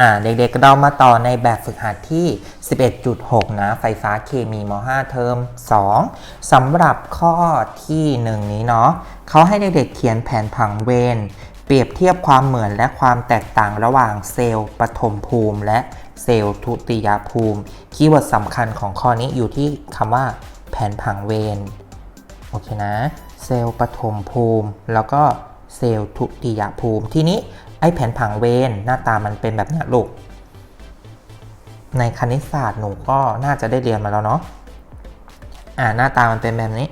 อ่าเด็กๆเรามาต่อในแบบฝึกหัดที่ 11.6 นะ ไฟฟ้าเคมีม .5 เทอม 2 สำหรับข้อที่ 1 นี้เนาะเขาให้เด็กๆเขียนแผนผังเวรเปรียบเทียบความเหมือนและความแตกต่างระหว่างเซลล์ปฐมภูมิ และเซลล์ทุติยภูมิ คีย์เวิร์ดสำคัญของข้อนี้อยู่ที่คำว่า แผนผังเวรโอเคนะ เซลล์ปฐมภูมิ แล้วก็เซลล์ทุติยภูมิ ทีนี้ ไอ้แผนผังเวนหน้าตามันเป็นแบบนี้ลูก ในคณิตศาสตร์หนูก็น่าจะได้เรียนมาแล้วเนาะอ่าหน้าตามันเป็นแบบนี้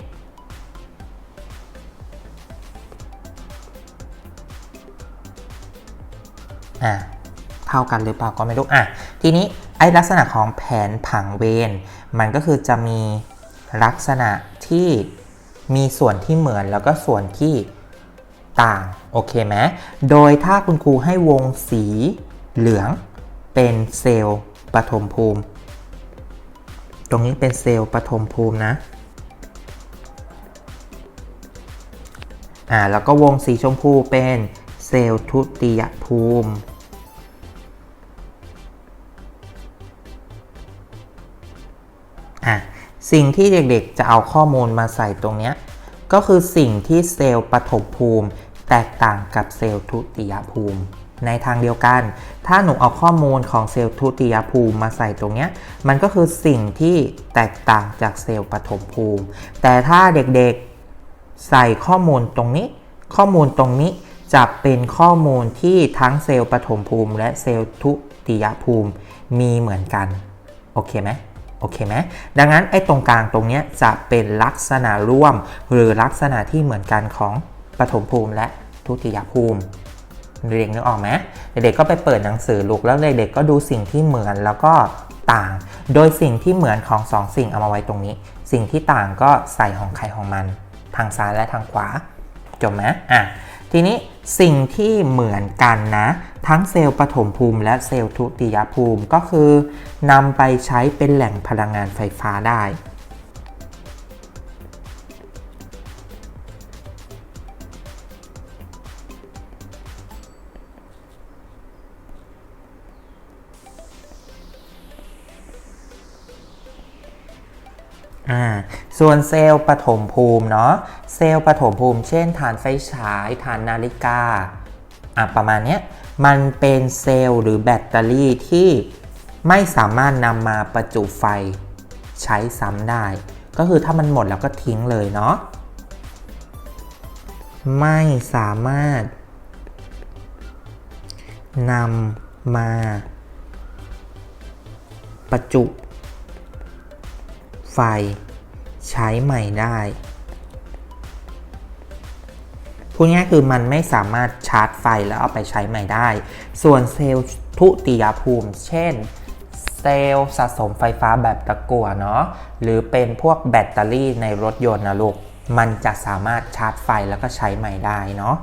อ่าเท่ากันหรือเปล่าก็ไม่รู้อะทีนี้ไอ้ลักษณะของแผนผังเวนมันก็คือจะมีลักษณะที่มีส่วนที่เหมือนแล้วก็ส่วนที่ ต่างโอเคไหมโดยถ้าคุณครูให้วงสีเหลือง เป็นเซลล์ปฐมภูมิ ตรงนี้เป็นเซลล์ปฐมภูมินะอ่าแล้วก็วงสีชมพูเป็นเซลล์ทุติยภูมิอะสิ่งที่เด็กๆจะเอาข้อมูลมาใส่ตรงเนี้ย ก็คือสิ่งที่เซลล์ปฐมภูมิ แตกต่างกับเซลล์ทุติยภูมิ ในทางเดียวกัน ถ้าหนูเอาข้อมูลของเซลล์ทุติยภูมิมาใส่ตรงเนี้ยมันก็คือสิ่งที่แตกต่างจากเซลล์ปฐมภูมิ แต่ถ้าเด็กๆใส่ข้อมูลตรงนี้ ข้อมูลตรงนี้จะเป็นข้อมูลที่ทั้งเซลล์ปฐมภูมิ และเซลล์ทุติยภูมิมีเหมือนกัน โอเคไหม โอเคไหมดังนั้นไอ้ตรงกลางตรงนี้จะเป็นลักษณะร่วม หรือลักษณะที่เหมือนกันของปฐมภูมิและทุติยภูมิเด็กนึกออกไหมเด็กๆก็ไปเปิดหนังสือลูกแล้วเด็กๆก็ดูสิ่งที่เหมือนแล้วก็ต่าง โดยสิ่งที่เหมือนของสองสิ่งเอามาไว้ตรงนี้ สิ่งที่ต่างก็ใส่ของใครของมัน ทางซ้ายและทางขวาจบไหมอะ ทีนี้สิ่งที่เหมือนกันนะ ทั้งเซลล์ปฐมภูมิและเซลล์ทุติยภูมิก็คือนำไปใช้เป็นแหล่งพลังงานไฟฟ้าได้อ่า ส่วนเซลล์ปฐมภูมิเนาะเซลล์ปฐมภูมิ เช่นฐานไฟฉายฐานนาฬิกาอะประมาณเนี้ยมันเป็นเซลล์หรือแบตเตอรี่ที่ไม่สามารถนำมาประจุไฟใช้ซ้ำได้ ก็คือถ้ามันหมดแล้วก็ทิ้งเลยเนาะไม่สามารถนำมาประจุไฟ ใช้ใหม่ได้พูดง่ายคือมันไม่สามารถชาร์จไฟแล้วเอาไปใช้ใหม่ได้ ส่วนเซลล์ทุติยภูมิ เช่น เซลล์สะสมไฟฟ้าแบบตะกั่วเนาะ หรือเป็นพวกแบตเตอรี่ในรถยนต์นะลูก มันจะสามารถชาร์จไฟแล้วก็ใช้ใหม่ได้เนาะ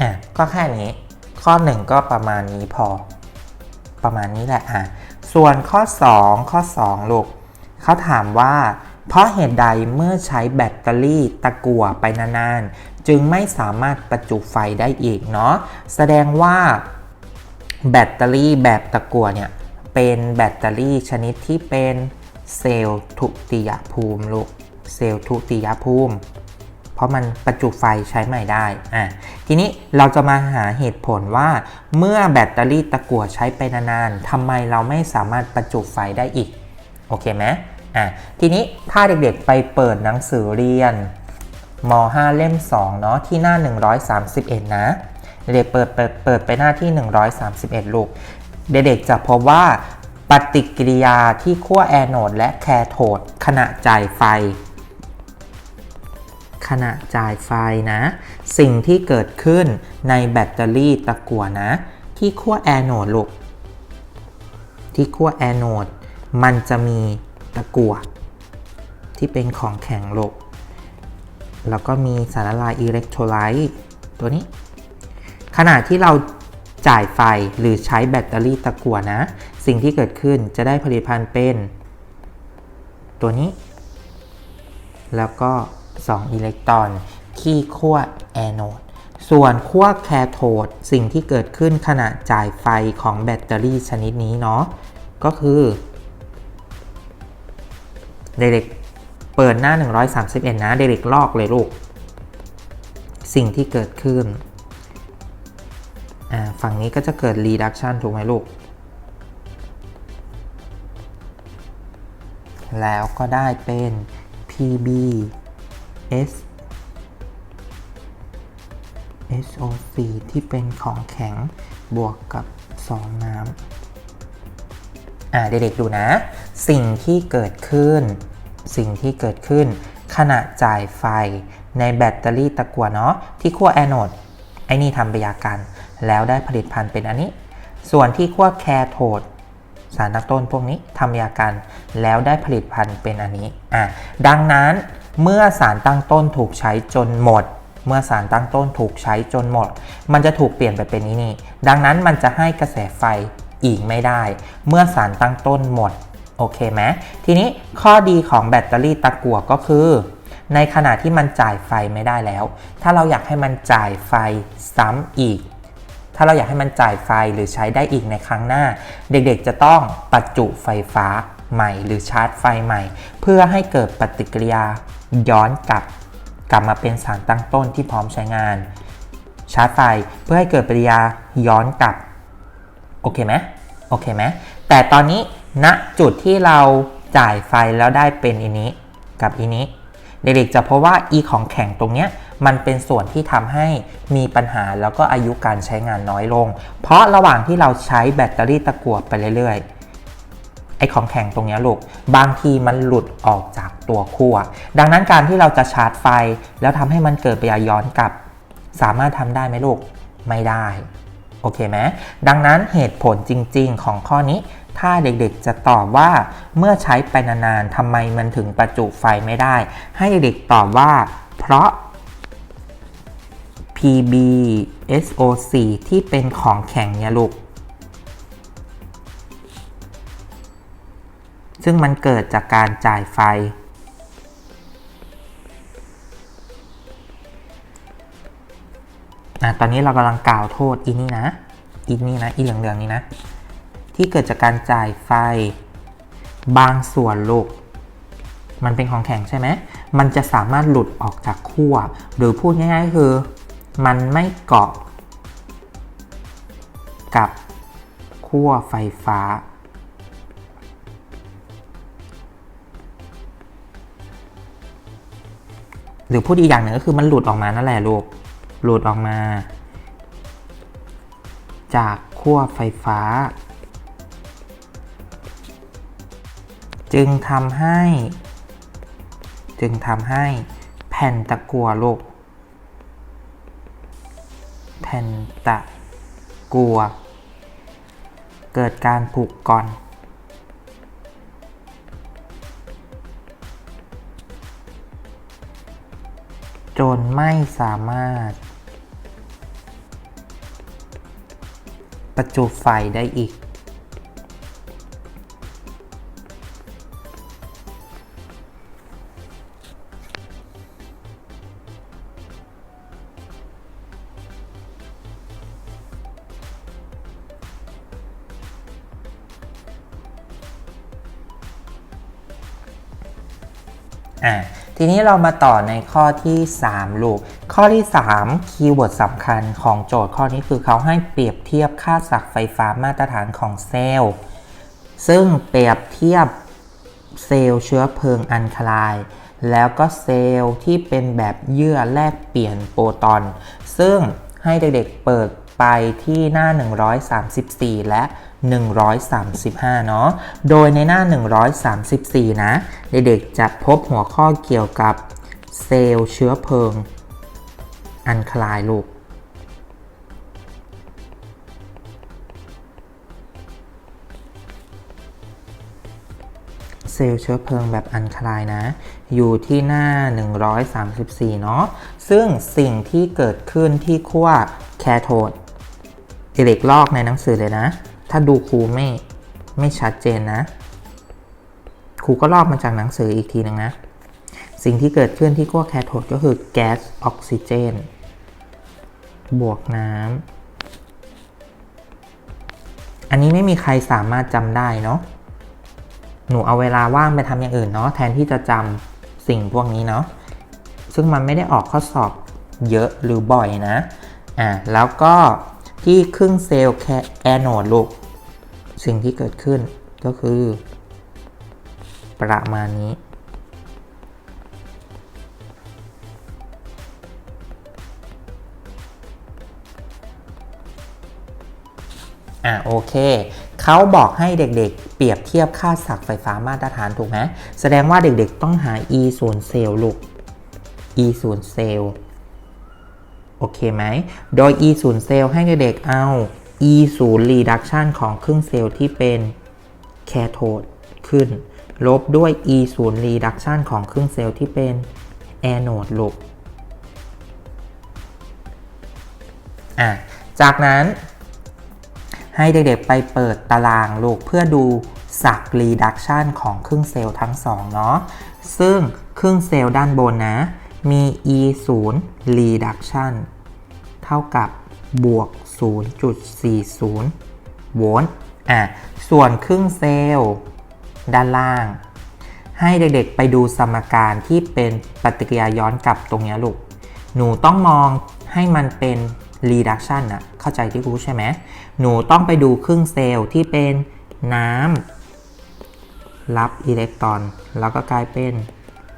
อะก็แค่นี้ ข้อ 1 ก็ประมาณนี้พอ ประมาณนี้แหละอะส่วนข้อ 2 ข้อ 2 ลูกเขาถามว่า เพราะเหตุใดเมื่อใช้แบตเตอรี่ตะกั่วไปนานๆ จึงไม่สามารถประจุไฟได้อีกเนาะแสดงว่าแบตเตอรี่แบบตะกั่วเนี่ยเป็นแบตเตอรี่ชนิดที่เป็นเซลล์ทุติยภูมิลูกเซลล์ทุติยภูมิ เพราะมันประจุไฟใช้ใหม่ได้อะ ทีนี้เราจะมาหาเหตุผลว่าเมื่อแบตเตอรี่ตะกั่วใช้ไปนานๆทำไมเราไม่สามารถประจุไฟได้อีก โอเคไหมอะทีนี้ถ้าเด็กๆไปเปิดหนังสือเรียนม .5 เล่ม 2 เนาะที่หน้า 131 นะ เด็กๆเปิดเปิดเปิดไปหน้าที่ 131 ลูก เด็กๆจะพบว่าปฏิกิริยาที่ขั้วแอนโอดและแคโทดขณะจ่ายไฟ ขณะจ่ายไฟนะ สิ่งที่เกิดขึ้นในแบตเตอรี่ตะกั่วนะ ที่ขั้วแอนโอดลูกที่ขั้วแอนโอดมันจะมีตะกั่วที่เป็นของแข็งลูกแล้วก็มีสารละลายอิเล็กโทรไลต์ตัวนี้ ขณะที่เราจ่ายไฟหรือใช้แบตเตอรี่ตะกั่วนะ สิ่งที่เกิดขึ้นจะได้ผลิตภัณฑ์เป็น ตัวนี้ แล้วก็ 2 อิเล็กตรอน ที่ขั้วแอนโอดส่วนขั้วแคโทดสิ่งที่เกิดขึ้นขณะจ่ายไฟของแบตเตอรี่ชนิดนี้เนาะก็คือเด็กๆเปิดหน้า 131 นะเด็กๆลอกเลยลูก สิ่งที่เกิดขึ้น ฝั่งนี้ก็จะเกิด reduction ถูกไหมลูก แล้วก็ได้เป็น PB S SO4 ที่เป็นของแข็งบวกกับ 2 น้ำอ่าเด็กๆดูนะ สิ่งที่เกิดขึ้น สิ่งที่เกิดขึ้น ขณะจ่ายไฟในแบตเตอรี่ตะกั่วเนาะที่ขั้วแอนโอดไอ้นี่ทำปฏิกิริยากัน แล้วได้ผลิตภัณฑ์เป็นอันนี้ ส่วนที่ขั้วแคโทดสารตั้งต้นพวกนี้ทำปฏิกิริยากันแล้วได้ผลิตภัณฑ์เป็นอันนี้อะดังนั้นเมื่อสารตั้งต้นถูกใช้จนหมด เมื่อสารตั้งต้นถูกใช้จนหมด มันจะถูกเปลี่ยนไปเป็นนี้นี่ ดังนั้นมันจะให้กระแสไฟอีกไม่ได้ เมื่อสารตั้งต้นหมด โอเคไหมทีนี้ข้อดีของแบตเตอรี่ตะกั่วก็คือ ในขณะที่มันจ่ายไฟไม่ได้แล้ว ถ้าเราอยากให้มันจ่ายไฟซ้ำอีก ถ้าเราอยากให้มันจ่ายไฟหรือใช้ได้อีกในครั้งหน้า เด็กๆจะต้องประจุไฟฟ้าใหม่ หรือชาร์จไฟใหม่ เพื่อให้เกิดปฏิกิริยาย้อนกลับ กลับมาเป็นสารตั้งต้นที่พร้อมใช้งาน ชาร์จไฟเพื่อให้เกิดปฏิกิริยาย้อนกลับ โอเคไหมโอเคไหมแต่ตอนนี้ณจุดที่เราจ่ายไฟแล้วได้เป็นอันนี้กับอันนี้ เด็กๆจะพบว่า e ของแข็งตรงเนี้ยมันเป็นส่วนที่ทำให้มีปัญหาแล้วก็อายุการใช้งานน้อยลง เพราะระหว่างที่เราใช้แบตเตอรี่ตะกั่วไปเรื่อยๆ ไอ้ของแข็งตรงนี้ลูก บางทีมันหลุดออกจากตัวขั้วดังนั้นการที่เราจะชาร์จไฟ แล้วทำให้มันเกิดปฏิกิริยาย้อนกลับ สามารถทำได้ไหมลูก ไม่ได้ โอเคไหมดังนั้นเหตุผลจริง ๆ ของข้อนี้ ถ้าเด็กๆจะตอบว่าเมื่อใช้ไปนานๆทำไมมันถึงประจุไฟไม่ได้ ให้เด็กตอบว่า เพราะ PbSO4 ที่เป็นของแข็งเนี่ยลูก ซึ่งมันเกิดจากการจ่ายไฟอตอนนี้เรากำลังกล่าวโทษอีนี่นะ อีนี่นะ อีเหลืองๆนี้นะ ที่เกิดจากการจ่ายไฟ บางส่วนลูก มันเป็นของแข็งใช่ไหม มันจะสามารถหลุดออกจากขั้ว หรือพูดง่ายๆคือ มันไม่เกาะกับขั้วไฟฟ้า หรือพูดอีกอย่างหนึ่งก็คือมันหลุดออกมานั่นแหละลูกหลุดออกมา จากขั้วไฟฟ้า จึงทำให้ จึงทำให้แผ่นตะกั่วลูกแผ่นตะกั่วเกิดการผุก่อน จนไม่สามารถ ประจุไฟได้อีก อะ ทีนี้เรามาต่อในข้อที่ 3 ลูก ข้อที่ 3 คีย์เวิร์ดสำคัญของโจทย์ข้อนี้คือเขาให้เปรียบเทียบค่าศักไฟฟ้ามาตรฐานของเซลล์ ซึ่งเปรียบเทียบเซลล์เชื้อเพลิงอันคลาย แล้วก็เซลล์ที่เป็นแบบเยื่อแลกเปลี่ยนโปรตอน ซึ่งให้เด็กๆเปิด ไปที่หน้า 134 และ 135 เนาะ โดยในหน้า 134 นะ เด็กๆจะพบหัวข้อเกี่ยวกับเซลล์เชื้อเพลิง อันคลายลูกเซลล์เชื้อเพลิงแบบอันคลายนะ อยู่ที่หน้า 134 เนาะ ซึ่งสิ่งที่เกิดขึ้นที่ขั้วแคโทด เด็กลอกในหนังสือเลยนะ ถ้าดูครูไม่ไม่ชัดเจนนะ ครูก็ลอกมาจากหนังสืออีกทีหนึ่งนะ สิ่งที่เกิดขึ้นที่ขั้วแคโทดก็คือแก๊สออกซิเจน บวกน้ำ อันนี้ไม่มีใครสามารถจำได้เนาะ หนูเอาเวลาว่างไปทำอย่างอื่นเนาะแทนที่จะจำสิ่งพวกนี้เนาะ ซึ่งมันไม่ได้ออกข้อสอบเยอะหรือบ่อยนะ อ่าแล้วก็ ที่ครึ่งเซลล์แคแอนโนดลูก สิ่งที่เกิดขึ้นก็คือ ประมาณนี้ อะโอเคเขาบอกให้เด็กๆ เปรียบเทียบค่าศักย์ไฟฟ้ามาตรฐานถูกไหมแสดงว่าเด็กๆต้องหา e ส่วนเซลล์ลูก e ส่วนเซลล์ โอเคไหม โดย e ศูนย์เซลให้เด็กเอา e ศูนย์ reduction ของครึ่งเซลล์ที่เป็นแคโทดขึ้น ลบด้วย e ศูนย์ reduction ของครึ่งเซลล์ที่เป็นแอนโนดลบอะจากนั้น ให้เด็กๆไปเปิดตารางลูกเพื่อดูสัก reduction ของครึ่งเซลล์ทั้งสองเนาะซึ่งครึ่งเซลล์ด้านบนนะ มี e 0 reduction เท่ากับบวก 0.40 โวลต์อะส่วนครึ่งเซลล์ด้านล่าง ให้เด็กๆไปดูสมการที่เป็นปฏิกิริยาย้อนกลับตรงนี้ลูก หนูต้องมองให้มันเป็น reduction นะเข้าใจที่ครูใช่ไหม หนูต้องไปดูครึ่งเซลล์ที่เป็นน้ำรับอิเล็กตรอน แล้วก็กลายเป็น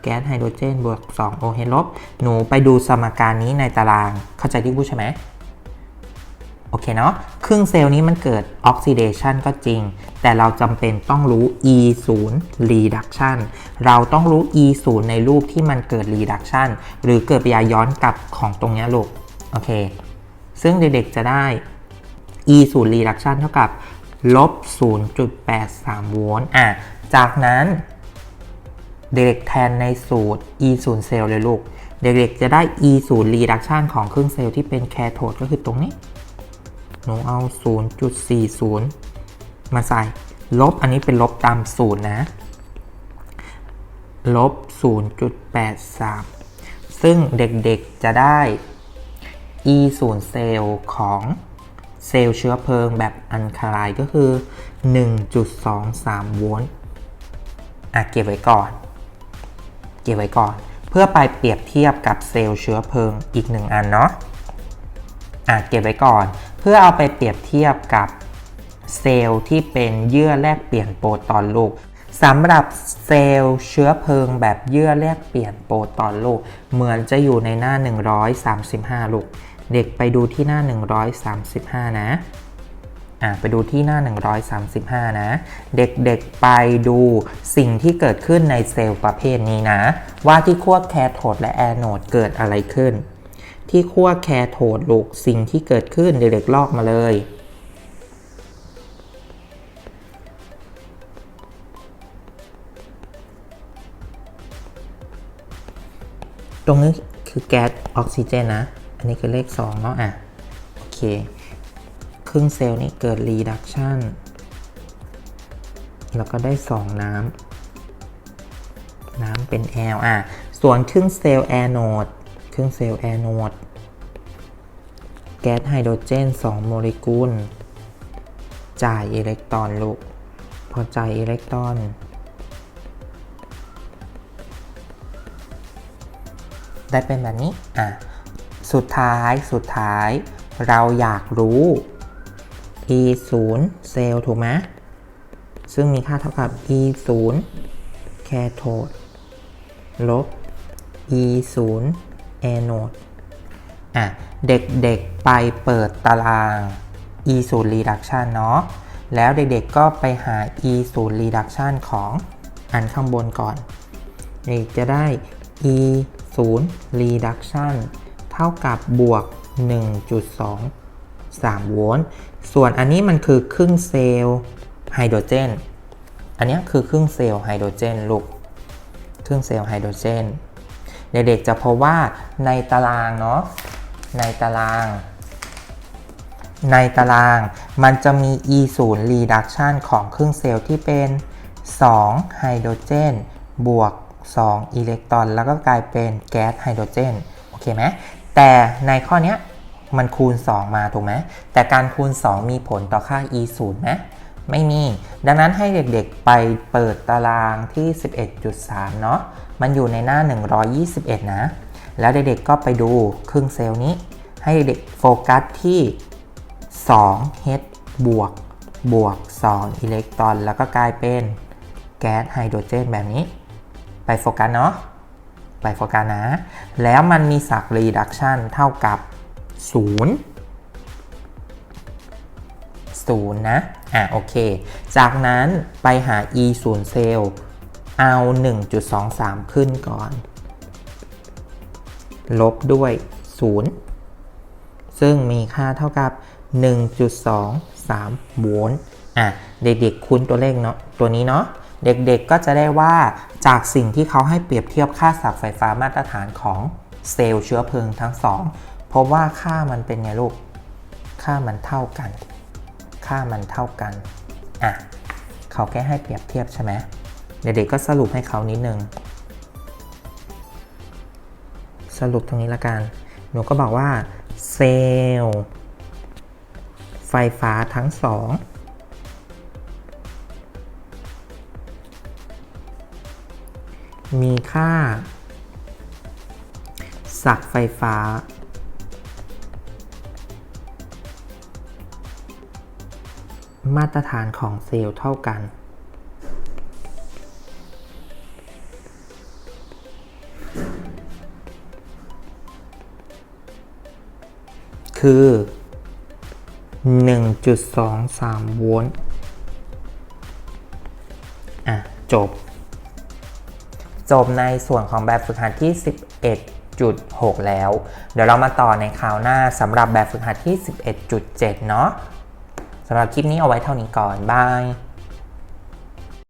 แก๊สไฮโดรเจนบวก2 OH ลบ หนูไปดูสมการนี้ในตาราง เข้าใจที่ครูใช่ไหม โอเคเนาะ ครึ่งเซลล์นี้มันเกิดออกซิเดชันก็จริง แต่เราจำเป็นต้องรู้ E 0 reduction เราต้องรู้ E 0ในรูปที่มันเกิด reduction หรือเกิดปฏิกิริยาย้อนกลับของตรงนี้ลูก โอเค ซึ่งเด็กๆจะได้ E 0 reduction เท่ากับลบ0.83 โวลต์ อะ จากนั้น เด็กแทนในสูตร E 0เซลล์เลยลูก เด็กๆจะได้ E 0 reduction ของครึ่งเซลล์ที่เป็นแคโทดก็คือตรงนี้ หนูเอา 0.40 มาใส่ ลบอันนี้เป็นลบตามศูนย์นะ ลบ 0.83 ซึ่งเด็กๆจะได้ E 0เซลล์ของเซลล์เชื้อเพลิงแบบอันคาไลน์ก็คือ 1.23 โวลต์อะเก็บไว้ก่อน เก็บไว้ก่อน เพื่อไปเปรียบเทียบกับเซลล์เชื้อเพลิงอีกหนึ่งอันเนาะอะเก็บไว้ก่อน เพื่อเอาไปเปรียบเทียบกับเซลล์ที่เป็นเยื่อแลกเปลี่ยนโปรตอนลูกสำหรับเซลล์เชื้อเพลิงแบบเยื่อแลกเปลี่ยนโปรตอนลูกเหมือนจะอยู่ในหน้า 135 ลูก เด็กไปดูที่หน้า 135 นะ อะไปดูที่หน้า 135 นะ เด็กๆไปดูสิ่งที่เกิดขึ้นในเซลล์ประเภทนี้นะ ว่าที่ขั้วแคโทดและแอนโนดเกิดอะไรขึ้น ที่ขั้วแคโทดลูกสิ่งที่เกิดขึ้นเด็กๆลอกมาเลยตรงนี้คือแก๊สออกซิเจนนะ อันนี้คือเลข 2 เนาะอะ โอเค ครึ่งเซลล์นี้เกิด reduction แล้วก็ได้ 2 น้ำ น้ำเป็น L อะ ส่วนครึ่งเซลล์แอนโนดครึ่งเซลล์แอนโนดแก๊สไฮโดรเจน 2 โมเลกุล จ่ายอิเล็กตรอนลูก พอจ่ายอิเล็กตรอน ได้เป็นแบบนี้ อะ สุดท้าย สุดท้าย เราอยากรู้ e 0เซลล์ถูกไหมซึ่งมีค่าเท่ากับ e 0แคโทดลบ e 0แอนโนดอะ เด็กๆไปเปิดตาราง e 0 reduction เนาะ แล้วเด็กๆก็ไปหา e 0 reduction ของอันข้างบนก่อนเด็กจะได้ e 0 reduction เท่ากับบวก 1.23 โวลต์ ส่วนอันนี้มันคือครึ่งเซลล์ไฮโดรเจน อันนี้คือครึ่งเซลล์ไฮโดรเจนลูก ครึ่งเซลล์ไฮโดรเจน เด็กๆจะพบว่าในตารางเนาะ ในตาราง ในตารางมันจะมี e 0 reduction ของครึ่งเซลล์ที่เป็น2ไฮโดรเจนบวก 2 อิเล็กตรอน แล้วก็กลายเป็นแก๊สไฮโดรเจน โอเคไหม แต่ในข้อนี้ มันคูณ 2 มาถูกไหมแต่การคูณ 2 มีผลต่อค่า e 0ไหมไม่มี ดังนั้นให้เด็กๆไปเปิดตารางที่ 11.3 เนาะมันอยู่ในหน้า 121 นะ แล้วเด็กๆก็ไปดูครึ่งเซลล์นี้ ให้เด็กโฟกัสที่ 2 H บวก บวก 2 อิเล็กตรอน แล้วก็กลายเป็นแก๊สไฮโดรเจนแบบนี้ ไปโฟกัสเนาะไปโฟกัสนะ แล้วมันมีศักรีดักชันเท่ากับ 0 0นะ อะโอเค จากนั้นไปหา e 0เซลล์เอา 1.23 ขึ้นก่อน ลบด้วย 0 ซึ่งมีค่าเท่ากับ 1.23 โวลต์ อะ เด็กๆคุ้นตัวเลขเนาะ ตัวนี้เนาะ เด็กๆ ก็จะได้ว่าจากสิ่งที่เขาให้เปรียบเทียบค่าสับไฟฟ้ามาตรฐานของเซลล์เชื้อเพลิงทั้งสอง พบว่าค่ามันเป็นไงลูก ค่ามันเท่ากัน ค่ามันเท่ากัน อะ เขาแค่ให้เปรียบเทียบใช่ไหมเด็กๆก็สรุปให้เขานิดนึง สรุปตรงนี้ละกัน หนูก็บอกว่าเซลล์ไฟฟ้าทั้งสองมีค่า สักไฟฟ้า มาตรฐานของเซลล์เท่ากัน คือ 1.23 โวลต์ อะ จบ จบในส่วนของแบบฝึกหัดที่ 11.6แล้ว เดี๋ยวเรามาต่อในคราวหน้าสำหรับแบบฝึกหัดที่ 11.7 เนาะ สำหรับคลิปนี้เอาไว้เท่านี้ก่อนบาย